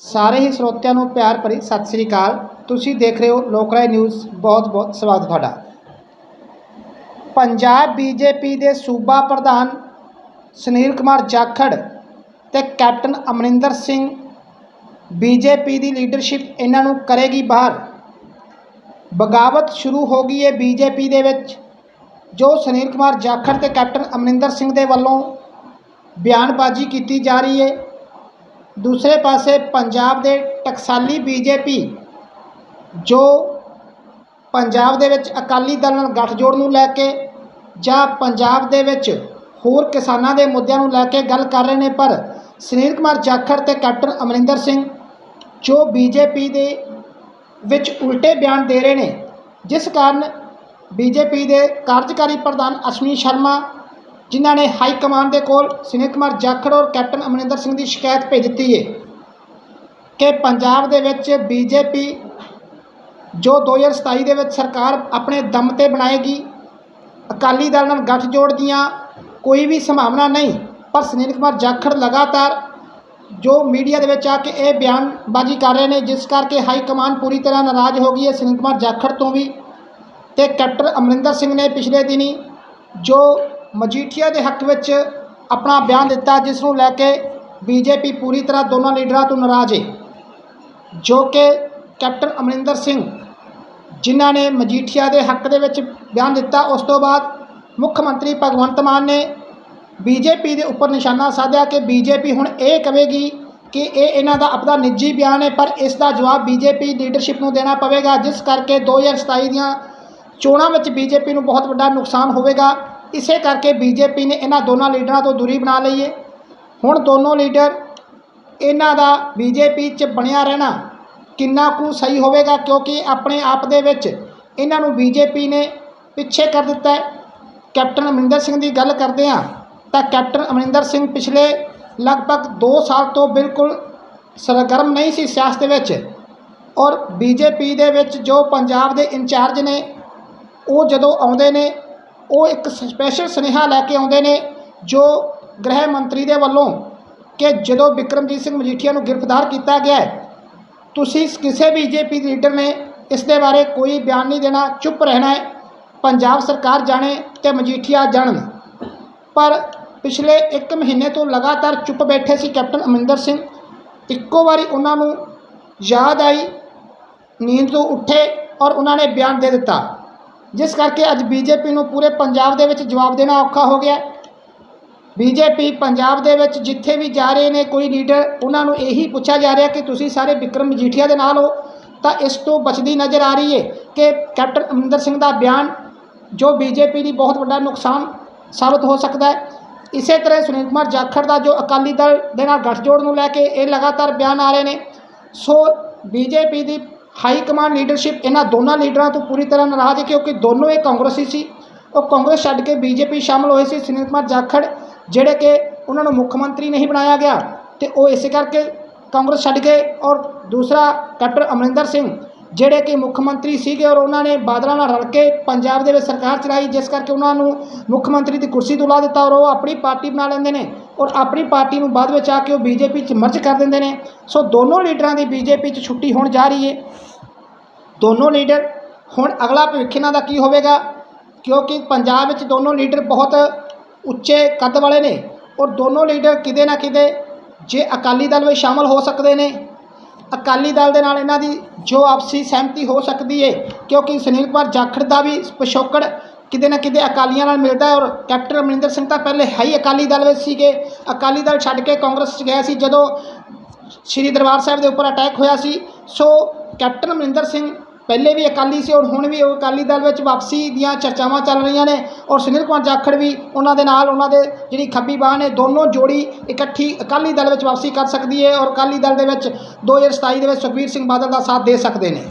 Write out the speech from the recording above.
ਸਾਰੇ ਹੀ ਸਰੋਤਿਆਂ ਨੂੰ ਪਿਆਰ ਭਰੀ ਸਤਿ ਸ੍ਰੀ ਅਕਾਲ। ਤੁਸੀਂ ਦੇਖ ਰਹੇ ਹੋ ਲੋਕਰਾਏ ਨਿਊਜ਼। ਬਹੁਤ ਬਹੁਤ ਸਵਾਗਤ ਤੁਹਾਡਾ। ਪੰਜਾਬ ਬੀਜੇਪੀ ਦੇ ਸੂਬਾ ਪ੍ਰਧਾਨ ਸੁਨੀਲ ਕੁਮਾਰ ਜਾਖੜ ਤੇ ਕੈਪਟਨ ਅਮਰਿੰਦਰ ਸਿੰਘ ਬੀਜੇਪੀ ਦੀ ਲੀਡਰਸ਼ਿਪ ਇਹਨਾਂ ਨੂੰ ਕਰੇਗੀ ਬਾਹਰ। ਬਗਾਵਤ ਸ਼ੁਰੂ ਹੋ ਗਈ ਹੈ ਬੀਜੇਪੀ ਦੇ ਵਿੱਚ, ਜੋ ਸੁਨੀਲ ਕੁਮਾਰ ਜਾਖੜ ਤੇ ਕੈਪਟਨ ਅਮਰਿੰਦਰ ਸਿੰਘ ਦੇ ਵੱਲੋਂ ਬਿਆਨਬਾਜ਼ੀ ਕੀਤੀ ਜਾ ਰਹੀ ਹੈ ਦੂਸਰੇ ਪਾਸੇ ਪੰਜਾਬ ਦੇ ਟਕਸਾਲੀ ਬੀਜੇਪੀ, ਜੋ ਪੰਜਾਬ ਦੇ ਵਿੱਚ ਅਕਾਲੀ ਦਲ ਨਾਲ ਗੱਠਜੋੜ ਨੂੰ ਲੈ ਕੇ ਜਾਂ ਪੰਜਾਬ ਦੇ ਵਿੱਚ ਹੋਰ ਕਿਸਾਨਾਂ ਦੇ ਮੁੱਦਿਆਂ ਨੂੰ ਲੈ ਕੇ ਗੱਲ ਕਰ ਰਹੇ ਨੇ, ਪਰ ਸੁਨੀਲ ਕੁਮਾਰ ਜਾਖੜ ਤੇ ਕੈਪਟਨ ਅਮਰਿੰਦਰ ਸਿੰਘ, ਜੋ ਬੀਜੇਪੀ ਦੇ ਵਿੱਚ ਉਲਟੇ ਬਿਆਨ ਦੇ ਰਹੇ ਨੇ, ਜਿਸ ਕਾਰਨ ਬੀਜੇਪੀ ਦੇ ਕਾਰਜਕਾਰੀ ਪ੍ਰਧਾਨ ਅਸ਼ਵਨੀ ਸ਼ਰਮਾ ਜਿਨ੍ਹਾਂ ਨੇ ਹਾਈ ਕਮਾਂਡ ਦੇ ਕੋਲ ਸੁਨੀਲ ਕੁਮਾਰ ਜਾਖੜ ਔਰ ਕੈਪਟਨ ਅਮਰਿੰਦਰ ਸਿੰਘ ਦੀ ਸ਼ਿਕਾਇਤ ਭੇਜ ਦਿੱਤੀ ਹੈ ਕਿ ਪੰਜਾਬ ਦੇ ਵਿੱਚ ਬੀਜੇਪੀ ਜੋ 2027 ਦੇ ਵਿੱਚ ਸਰਕਾਰ ਆਪਣੇ ਦਮ ਤੇ ਬਣਾਏਗੀ, ਅਕਾਲੀ ਦਲ ਨਾਲ ਗੱਠਜੋੜ ਦੀਆਂ ਕੋਈ ਵੀ ਸੰਭਾਵਨਾ ਨਹੀਂ, ਪਰ ਸੁਨੀਲ ਕੁਮਾਰ ਜਾਖੜ ਲਗਾਤਾਰ ਜੋ ਮੀਡੀਆ ਦੇ ਵਿੱਚ ਆ ਕੇ ਇਹ ਬਿਆਨਬਾਜ਼ੀ ਕਰ ਰਹੇ ਨੇ, ਜਿਸ ਕਰਕੇ ਹਾਈ ਕਮਾਨ ਪੂਰੀ ਤਰ੍ਹਾਂ ਨਾਰਾਜ਼ ਹੋ ਗਈ ਹੈ ਸੁਨੀਲ ਕੁਮਾਰ ਜਾਖੜ ਤੋਂ ਵੀ ਤੇ ਕੈਪਟਨ ਅਮਰਿੰਦਰ ਸਿੰਘ ਨੇ ਪਿਛਲੇ ਦਿਨੀ ਜੋ ਮਜੀਠੀਆ ਦੇ ਹੱਕ ਵਿੱਚ ਆਪਣਾ ਬਿਆਨ ਦਿੱਤਾ, ਜਿਸ ਨੂੰ ਲੈ ਕੇ ਬੀਜੇਪੀ ਪੂਰੀ ਤਰ੍ਹਾਂ ਦੋਨਾਂ ਲੀਡਰਾਂ ਤੋਂ ਨਾਰਾਜ਼ ਹੈ ਜੋ ਕਿ ਕੈਪਟਨ ਅਮਰਿੰਦਰ ਸਿੰਘ ਜਿਨ੍ਹਾਂ ਨੇ ਮਜੀਠੀਆ ਦੇ ਹੱਕ ਦੇ ਵਿੱਚ ਬਿਆਨ ਦਿੱਤਾ, ਉਸ ਤੋਂ ਬਾਅਦ ਮੁੱਖ ਮੰਤਰੀ ਭਗਵੰਤ ਮਾਨ ਨੇ ਬੀਜੇਪੀ ਦੇ ਉੱਪਰ ਨਿਸ਼ਾਨਾ ਸਾਧਿਆ ਕਿ ਬੀਜੇਪੀ ਹੁਣ ਇਹ ਕਹੇਗੀ ਕਿ ਇਹ ਇਹਨਾਂ ਦਾ ਆਪਣਾ ਨਿੱਜੀ ਬਿਆਨ ਹੈ ਪਰ ਇਸ ਦਾ ਜਵਾਬ ਬੀਜੇਪੀ ਲੀਡਰਸ਼ਿਪ ਨੂੰ ਦੇਣਾ ਪਵੇਗਾ, ਜਿਸ ਕਰਕੇ 2027 ਦੀਆਂ ਚੋਣਾਂ ਵਿੱਚ ਬੀਜੇਪੀ ਨੂੰ ਬਹੁਤ ਵੱਡਾ ਨੁਕਸਾਨ ਹੋਵੇਗਾ। ਇਸੇ ਕਰਕੇ ਬੀਜੇਪੀ ਨੇ ਇਹਨਾਂ ਦੋਨਾਂ ਲੀਡਰਾਂ ਤੋਂ ਦੂਰੀ ਬਣਾ ਲਈ ਹੈ ਹੁਣ ਦੋਨੋਂ ਲੀਡਰ ਇਹਨਾਂ ਦਾ ਬੀਜੇਪੀ 'ਚ ਬਣਿਆ ਰਹਿਣਾ ਕਿੰਨਾ ਕੁ ਸਹੀ ਹੋਵੇਗਾ ਕਿਉਂਕਿ ਆਪਣੇ ਆਪ ਦੇ ਵਿੱਚ ਇਹਨਾਂ ਨੂੰ ਬੀਜੇਪੀ ਨੇ ਪਿੱਛੇ ਕਰ ਦਿੱਤਾ ਹੈ। ਕੈਪਟਨ ਅਮਰਿੰਦਰ ਸਿੰਘ ਦੀ ਗੱਲ ਕਰਦੇ ਹਾਂ ਤਾਂ ਕੈਪਟਨ ਅਮਰਿੰਦਰ ਸਿੰਘ ਪਿਛਲੇ ਲਗਭਗ 2 ਸਾਲ ਤੋਂ ਬਿਲਕੁਲ ਸਰਗਰਮ ਨਹੀਂ ਸੀ ਸਿਆਸਤ ਵਿੱਚ ਔਰ ਬੀਜੇਪੀ ਦੇ ਵਿੱਚ ਜੋ ਪੰਜਾਬ ਦੇ ਇੰਚਾਰਜ ਨੇ ਉਹ ਜਦੋਂ ਆਉਂਦੇ ਨੇ ਉਹ ਇੱਕ ਸਪੈਸ਼ਲ ਸੁਨੇਹਾ ਲੈ ਕੇ ਆਉਂਦੇ ਨੇ ਜੋ ਗ੍ਰਹਿ ਮੰਤਰੀ ਦੇ ਵੱਲੋਂ ਕਿ ਜਦੋਂ ਵਿਕਰਮਜੀਤ ਸਿੰਘ ਮਜੀਠੀਆ ਨੂੰ ਗ੍ਰਿਫਤਾਰ ਕੀਤਾ ਗਿਆ ਤੁਸੀਂ ਕਿਸੇ ਬੀਜੇਪੀ ਲੀਡਰ ਨੇ ਇਸ ਦੇ ਬਾਰੇ ਕੋਈ ਬਿਆਨ ਨਹੀਂ ਦੇਣਾ, ਚੁੱਪ ਰਹਿਣਾ ਹੈ। ਪੰਜਾਬ ਸਰਕਾਰ ਜਾਣੇ ਤੇ ਮਜੀਠੀਆ ਜਾਣਨ। ਪਰ ਪਿਛਲੇ 1 ਮਹੀਨੇ ਤੋਂ ਲਗਾਤਾਰ ਚੁੱਪ ਬੈਠੇ ਸੀ ਕੈਪਟਨ ਅਮਰਿੰਦਰ ਸਿੰਘ। ਇੱਕੋ ਵਾਰੀ ਉਹਨਾਂ ਨੂੰ ਯਾਦ ਆਈ, ਨੀਂਦ ਤੋਂ ਉੱਠੇ ਔਰ ਉਹਨਾਂ ਨੇ ਬਿਆਨ ਦੇ ਦਿੱਤਾ। ਜਿਸ ਕਰਕੇ ਅੱਜ ਬੀਜੇਪੀ ਨੂੰ ਪੂਰੇ ਪੰਜਾਬ ਦੇ ਵਿੱਚ ਜਵਾਬ ਦੇਣਾ ਔਖਾ ਹੋ ਗਿਆ। ਬੀਜੇਪੀ ਪੰਜਾਬ ਦੇ ਵਿੱਚ ਜਿੱਥੇ ਵੀ ਜਾ ਰਹੇ ਨੇ ਕੋਈ ਲੀਡਰ, ਉਹਨਾਂ ਨੂੰ ਇਹੀ ਪੁੱਛਿਆ ਜਾ ਰਿਹਾ ਕਿ ਤੁਸੀਂ ਸਾਰੇ ਵਿਕਰਮ ਮਜੀਠੀਆ ਦੇ ਨਾਲ ਹੋ, ਤਾਂ ਇਸ ਤੋਂ ਬਚਦੀ ਨਜ਼ਰ ਆ ਰਹੀ ਹੈ ਕਿ ਕੈਪਟਨ ਅਮਰਿੰਦਰ ਸਿੰਘ ਦਾ ਬਿਆਨ, ਜੋ ਬੀਜੇਪੀ ਲਈ ਬਹੁਤ ਵੱਡਾ ਨੁਕਸਾਨ ਸਾਬਤ ਹੋ ਸਕਦਾ ਹੈ। ਇਸੇ ਤਰ੍ਹਾਂ ਸੁਨੀਲ ਕੁਮਾਰ ਜਾਖੜ ਦਾ ਜੋ ਅਕਾਲੀ ਦਲ ਦੇ ਨਾਲ ਗੱਠਜੋੜ ਨੂੰ ਲੈ ਕੇ ਇਹ ਲਗਾਤਾਰ ਬਿਆਨ ਆ ਰਹੇ ਨੇ, ਸੋ ਬੀਜੇਪੀ ਦੀ ਹਾਈ ਕਮਾਂਡ ਲੀਡਰਸ਼ਿਪ ਇਹਨਾਂ ਦੋਨਾਂ ਲੀਡਰਾਂ ਤੋਂ ਪੂਰੀ ਤਰ੍ਹਾਂ ਨਾਰਾਜ਼ ਹੈ ਕਿਉਂਕਿ ਦੋਨੋਂ ਇਹ ਕਾਂਗਰਸੀ ਸੀ। ਉਹ ਕਾਂਗਰਸ ਛੱਡ ਕੇ ਬੀਜੇਪੀ ਸ਼ਾਮਲ ਹੋਏ ਸੀ ਸੁਨੀਲ ਕੁਮਾਰ ਜਾਖੜ, ਜਿਹੜੇ ਕਿ ਉਹਨਾਂ ਨੂੰ ਮੁੱਖ ਮੰਤਰੀ ਨਹੀਂ ਬਣਾਇਆ ਗਿਆ ਤੇ ਉਹ ਇਸੇ ਕਰਕੇ ਕਾਂਗਰਸ ਛੱਡ ਗਏ ਔਰ ਦੂਸਰਾ ਕੈਪਟਨ ਅਮਰਿੰਦਰ ਸਿੰਘ, ਜਿਹੜੇ ਕਿ ਮੁੱਖ ਮੰਤਰੀ ਸੀਗੇ ਔਰ ਉਹਨਾਂ ਨੇ ਬਾਦਲਾਂ ਨਾਲ ਰਲ ਕੇ ਪੰਜਾਬ ਦੇ ਵਿੱਚ ਸਰਕਾਰ ਚਲਾਈ, ਜਿਸ ਕਰਕੇ ਉਹਨਾਂ ਨੂੰ ਮੁੱਖ ਮੰਤਰੀ ਦੀ ਕੁਰਸੀ ਤੋਂ ਲਾ ਦਿੱਤਾ ਔਰ ਉਹ ਆਪਣੀ ਪਾਰਟੀ ਬਣਾ ਲੈਂਦੇ ਨੇ। ਔਰ ਆਪਣੀ ਪਾਰਟੀ ਨੂੰ ਬਾਅਦ ਵਿੱਚ ਆ ਕੇ ਉਹ ਬੀਜੇਪੀ 'ਚ ਮਰਜ ਕਰ ਦਿੰਦੇ ਨੇ। ਸੋ ਦੋਨੋਂ ਲੀਡਰਾਂ ਦੀ ਬੀਜੇਪੀ 'ਚ ਛੁੱਟੀ ਹੋਣ ਜਾ ਰਹੀ ਹੈ ਦੋਨੋਂ ਲੀਡਰ, ਹੁਣ ਅਗਲਾ ਭਵਿੱਖ ਇਹਨਾਂ ਦਾ ਕੀ ਹੋਵੇਗਾ? ਕਿਉਂਕਿ ਪੰਜਾਬ ਵਿੱਚ ਦੋਨੋਂ ਲੀਡਰ ਬਹੁਤ ਉੱਚੇ ਕੱਦ ਵਾਲੇ ਨੇ ਔਰ ਦੋਨੋਂ ਲੀਡਰ ਕਿਤੇ ਨਾ ਕਿਤੇ ਜੇ ਅਕਾਲੀ ਦਲ ਵਿੱਚ ਸ਼ਾਮਲ ਹੋ ਸਕਦੇ ਨੇ। ਅਕਾਲੀ ਦਲ ਦੇ ਨਾਲ ਇਹਨਾਂ ਦੀ ਜੋ ਆਪਸੀ ਸਹਿਮਤੀ ਹੋ ਸਕਦੀ ਹੈ ਕਿਉਂਕਿ ਸੁਨੀਲ ਕੁਮਾਰ ਜਾਖੜ ਦਾ ਵੀ ਪਿਛੋਕੜ ਕਿਤੇ ਨਾ ਕਿਤੇ ਅਕਾਲੀਆਂ ਨਾਲ ਮਿਲਦਾ ਔਰ ਕੈਪਟਨ ਅਮਰਿੰਦਰ ਸਿੰਘ ਤਾਂ ਪਹਿਲੇ ਹੈ ਹੀ ਅਕਾਲੀ ਦਲ ਵਿੱਚ ਸੀਗੇ। ਅਕਾਲੀ ਦਲ ਛੱਡ ਕੇ ਕਾਂਗਰਸ 'ਚ ਗਿਆ ਸੀ ਜਦੋਂ ਸ਼੍ਰੀ ਦਰਬਾਰ ਸਾਹਿਬ ਦੇ ਉੱਪਰ ਅਟੈਕ ਹੋਇਆ ਸੀ। ਸੋ ਕੈਪਟਨ ਅਮਰਿੰਦਰ ਸਿੰਘ ਪਹਿਲੇ ਵੀ ਅਕਾਲੀ ਸੀ ਔਰ ਹੁਣ ਵੀ ਉਹ ਅਕਾਲੀ ਦਲ ਵਿੱਚ ਵਾਪਸੀ ਦੀਆਂ ਚਰਚਾਵਾਂ ਚੱਲ ਰਹੀਆਂ ਨੇ ਔਰ ਸੁਨੀਲ ਕੁਮਾਰ ਜਾਖੜ ਵੀ ਉਹਨਾਂ ਦੇ ਨਾਲ ਉਹਨਾਂ ਦੇ ਜਿਹੜੀ ਖੱਬੀ ਬਾਹ ਨੇ ਦੋਨੋਂ ਜੋੜੀ ਇਕੱਠੀ ਅਕਾਲੀ ਦਲ ਵਿੱਚ ਵਾਪਸੀ ਕਰ ਸਕਦੀ ਹੈ ਔਰ ਅਕਾਲੀ ਦਲ ਦੇ ਵਿੱਚ 2027 ਦੇ ਵਿੱਚ ਸੁਖਬੀਰ ਸਿੰਘ ਬਾਦਲ ਦਾ ਸਾਥ ਦੇ ਸਕਦੇ ਨੇ।